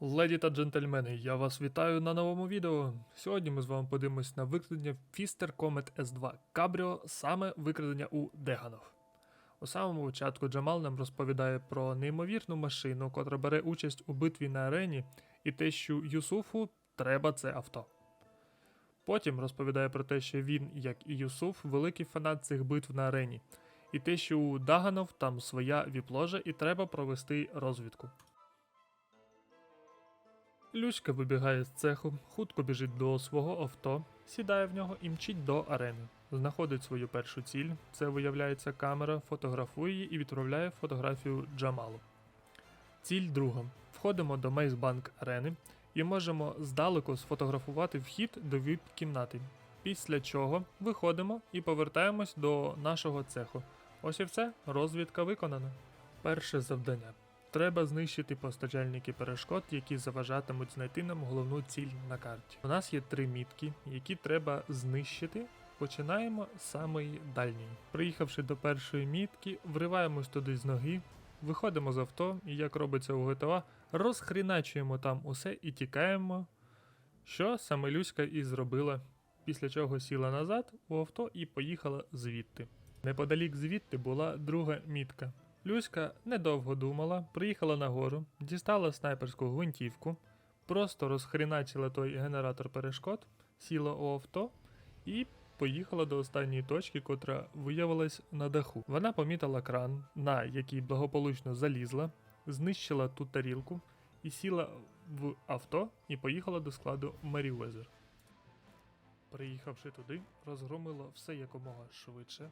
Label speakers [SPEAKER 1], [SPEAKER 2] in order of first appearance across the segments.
[SPEAKER 1] Леді та джентльмени, я вас вітаю на новому відео. Сьогодні ми з вами подивимось на викрадення Fister Comet S2 Cabrio, саме викрадення у Деганов. У самому початку Джамал нам розповідає про неймовірну машину, котра бере участь у битві на арені, і те, що Юсуфу треба це авто. Потім розповідає про те, що він, як і Юсуф, великий фанат цих битв на арені, і те, що у Даганов там своя віпложа і треба провести розвідку. Люська вибігає з цеху, хутко біжить до свого авто, сідає в нього і мчить до арени. Знаходить свою першу ціль, це виявляється камера, фотографує її і відправляє фотографію Джамалу. Ціль друга. Входимо до Мейсбанк арени і можемо здалеку сфотографувати вхід до віп-кімнати. Після чого виходимо і повертаємось до нашого цеху. Ось і все, розвідка виконана. Перше завдання. Треба знищити постачальники перешкод, які заважатимуть знайти нам головну ціль на карті. У нас є три мітки, які треба знищити. Починаємо з самої дальньої. Приїхавши до першої мітки, вриваємось туди з ноги, виходимо з авто і, як робиться у GTA, розхріначуємо там усе і тікаємо. Що саме Люська і зробила. Після чого сіла назад у авто і поїхала звідти. Неподалік звідти була друга мітка. Люська недовго думала, приїхала нагору, дістала снайперську гвинтівку, просто розхріначила той генератор перешкод, сіла у авто і поїхала до останньої точки, котра виявилась на даху. Вона помітила кран, на який благополучно залізла, знищила ту тарілку і сіла в авто і поїхала до складу Меріуезер. Приїхавши туди, розгромила все якомога швидше,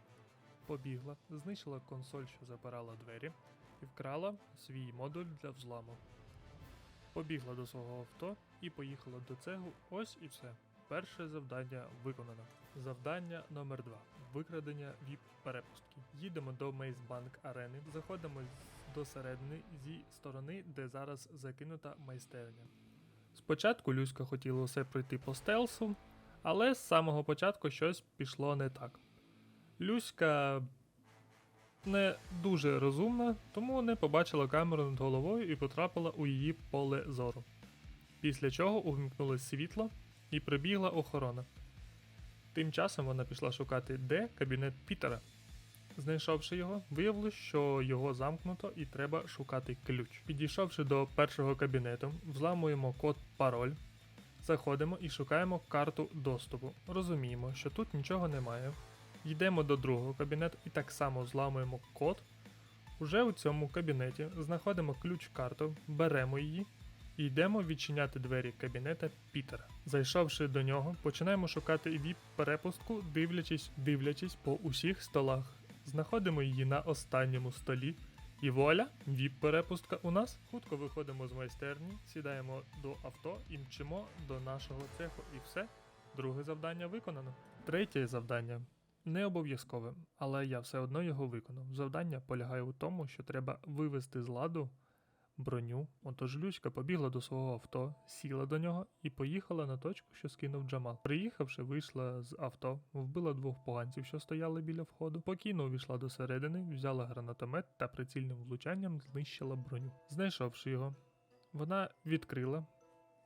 [SPEAKER 1] побігла, знищила консоль, що запирала двері, і вкрала свій модуль для взламу. Побігла до свого авто і поїхала до цеху. Ось і все. Перше завдання виконано. Завдання номер 2 Викрадення віп перепустки. Їдемо до Мейсбанк арени, заходимо до середини зі сторони, де зараз закинута майстерня. Спочатку Люська хотіла все пройти по стелсу, але з самого початку щось пішло не так. Люська не дуже розумна, тому не побачила камеру над головою і потрапила у її поле зору. Після чого увімкнулось світло і прибігла охорона. Тим часом вона пішла шукати, де кабінет Пітера. Знайшовши його, виявилось, що його замкнуто і треба шукати ключ. Підійшовши до першого кабінету, взламуємо код пароль, заходимо і шукаємо карту доступу. Розуміємо, що тут нічого немає. Йдемо до другого кабінету і так само зламуємо код. Уже у цьому кабінеті знаходимо ключ-карту, беремо її і йдемо відчиняти двері кабінета Пітера. Зайшовши до нього, починаємо шукати віп перепустку, дивлячись, дивлячись по усіх столах. Знаходимо її на останньому столі. І вуаля, віп перепустка у нас. Хутко виходимо з майстерні, сідаємо до авто і мчимо до нашого цеху. І все. Друге завдання виконано. Третє завдання не обов'язкове, але я все одно його виконав. Завдання полягає у тому, що треба вивести з ладу броню. Отож Люська побігла до свого авто, сіла до нього і поїхала на точку, що скинув Джамал. Приїхавши, вийшла з авто, вбила двох поганців, що стояли біля входу, спокійно увійшла до середини, взяла гранатомет та прицільним влучанням знищила броню. Знайшовши його, вона відкрила,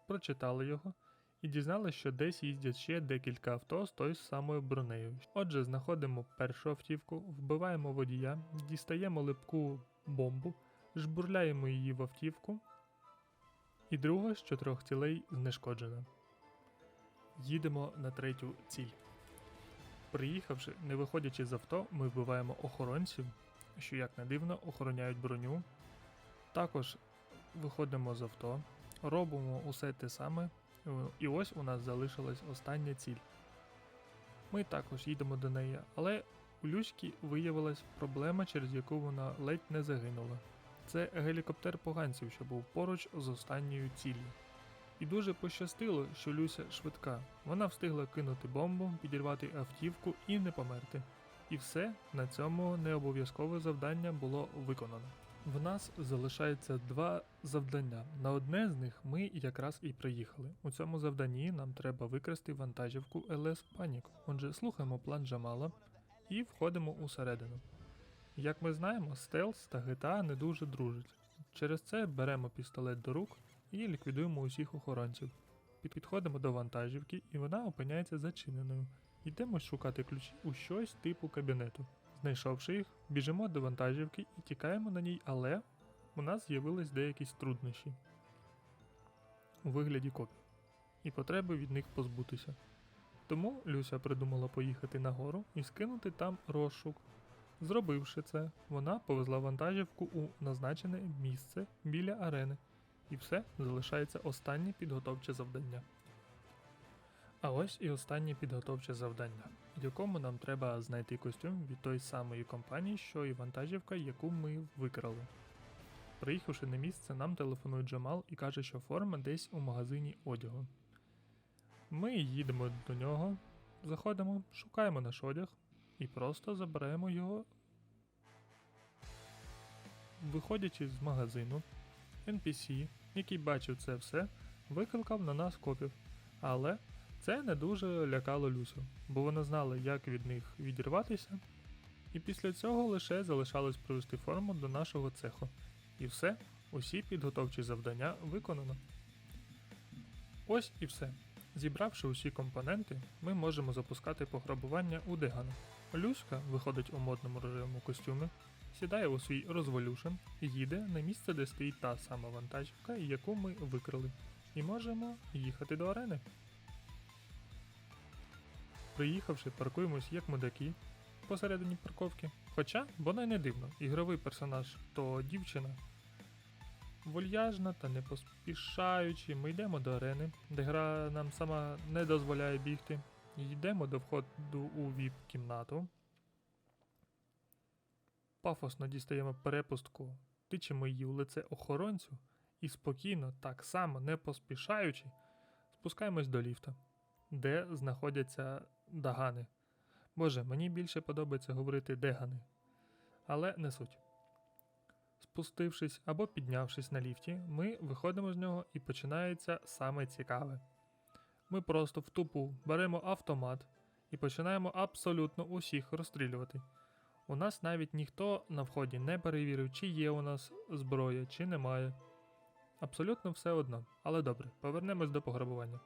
[SPEAKER 1] прочитала його і дізналась, що десь їздять ще декілька авто з тою самою бронею. Отже, знаходимо першу автівку, вбиваємо водія, дістаємо липку бомбу, жбурляємо її в автівку, і друга з чотирьох цілей знешкоджена. Їдемо на третю ціль. Приїхавши, не виходячи з авто, ми вбиваємо охоронців, що, як не дивно, охороняють броню. Також виходимо з авто, робимо усе те саме, І ось у нас залишилась остання ціль. Ми також їдемо до неї, але у Люськи виявилась проблема, через яку вона ледь не загинула. Це гелікоптер поганців, що був поруч з останньою ціллю. І дуже пощастило, що Люся швидка. Вона встигла кинути бомбу, підірвати автівку і не померти. І все на цьому необов'язкове завдання було виконано. В нас залишається два завдання. На одне з них ми якраз і приїхали. У цьому завданні нам треба викрасти вантажівку LS Panic. Отже, слухаємо план Джамала і входимо усередину. Як ми знаємо, стелс та GTA не дуже дружать. Через це беремо пістолет до рук і ліквідуємо усіх охоронців. Підходимо до вантажівки, і вона опиняється зачиненою. Йдемо шукати ключі у щось типу кабінету. Знайшовши їх, біжимо до вантажівки і тікаємо на ній, але у нас з'явились деякі труднощі у вигляді копій, і потреби від них позбутися. Тому Люся придумала поїхати нагору і скинути там розшук. Зробивши це, вона повезла вантажівку у назначене місце біля арени, і все залишається останнє підготовче завдання. А ось і останнє підготовче завдання, в якому нам треба знайти костюм від тої самої компанії, що і вантажівка, яку ми викрали. Приїхавши на місце, нам телефонує Джамал і каже, що форма десь у магазині одягу. Ми їдемо до нього, заходимо, шукаємо наш одяг і просто заберемо його. Виходячи з магазину, NPC, який бачив це все, викликав на нас копів. Але це не дуже лякало Люсю, бо вона знала, як від них відірватися, і після цього лише залишалось привести форму до нашого цеху. І все, усі підготовчі завдання виконано. Ось і все. Зібравши усі компоненти, ми можемо запускати пограбування у Дегану. Люська виходить у модному рожевому костюмі, сідає у свій розволюшн і їде на місце, де стоїть та сама вантажівка, яку ми викрали, і можемо їхати до арени. Приїхавши, паркуємось як мудаки посередині парковки. Хоча, воно й не дивно, ігровий персонаж то дівчина. Вольяжна та не поспішаючи, ми йдемо до арени, де гра нам сама не дозволяє бігти. Йдемо до входу у віп-кімнату. Пафосно дістаємо перепустку, тичемо її у лице охоронцю і спокійно, так само не поспішаючи, спускаємось до ліфта, де знаходяться дагани. Боже, мені більше подобається говорити дегани. Але не суть. Спустившись або піднявшись на ліфті, ми виходимо з нього і починається саме цікаве. Ми просто в тупу беремо автомат і починаємо абсолютно усіх розстрілювати. У нас навіть ніхто на вході не перевірив, чи є у нас зброя, чи немає. Абсолютно все одно. Але добре, повернемось до пограбування.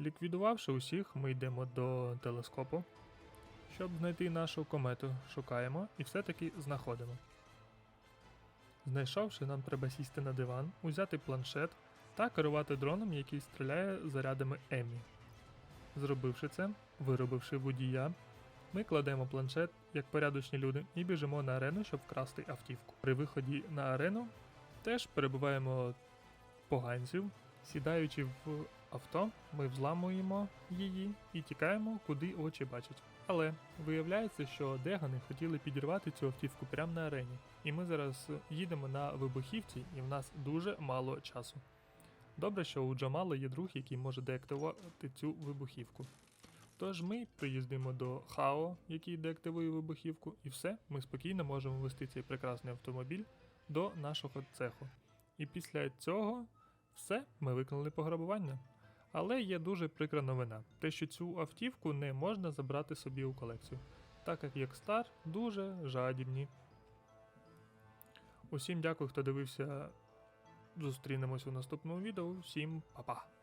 [SPEAKER 1] Ліквідувавши усіх, ми йдемо до телескопу, щоб знайти нашу комету, шукаємо і все-таки знаходимо. Знайшовши, нам треба сісти на диван, узяти планшет та керувати дроном, який стріляє зарядами Емі. Зробивши це, виробивши водія, ми кладемо планшет як порядочні люди і біжимо на арену, щоб вкрасти автівку. При виході на арену теж перебуваємо поганців, сідаючи в авто, ми взламуємо її і тікаємо, куди очі бачать. Але виявляється, що дегани хотіли підірвати цю автівку прямо на арені. І ми зараз їдемо на вибухівці, і в нас дуже мало часу. Добре, що у Джамала є друг, який може деактивувати цю вибухівку. Тож ми приїздимо до Хао, який деактивує вибухівку, і все, ми спокійно можемо вести цей прекрасний автомобіль до нашого цеху. І після цього все, ми виконали пограбування. Але є дуже прикра новина, те, що цю автівку не можна забрати собі у колекцію, так як Якстар дуже жадібні. Усім дякую, хто дивився. Зустрінемось у наступному відео. Всім па-па!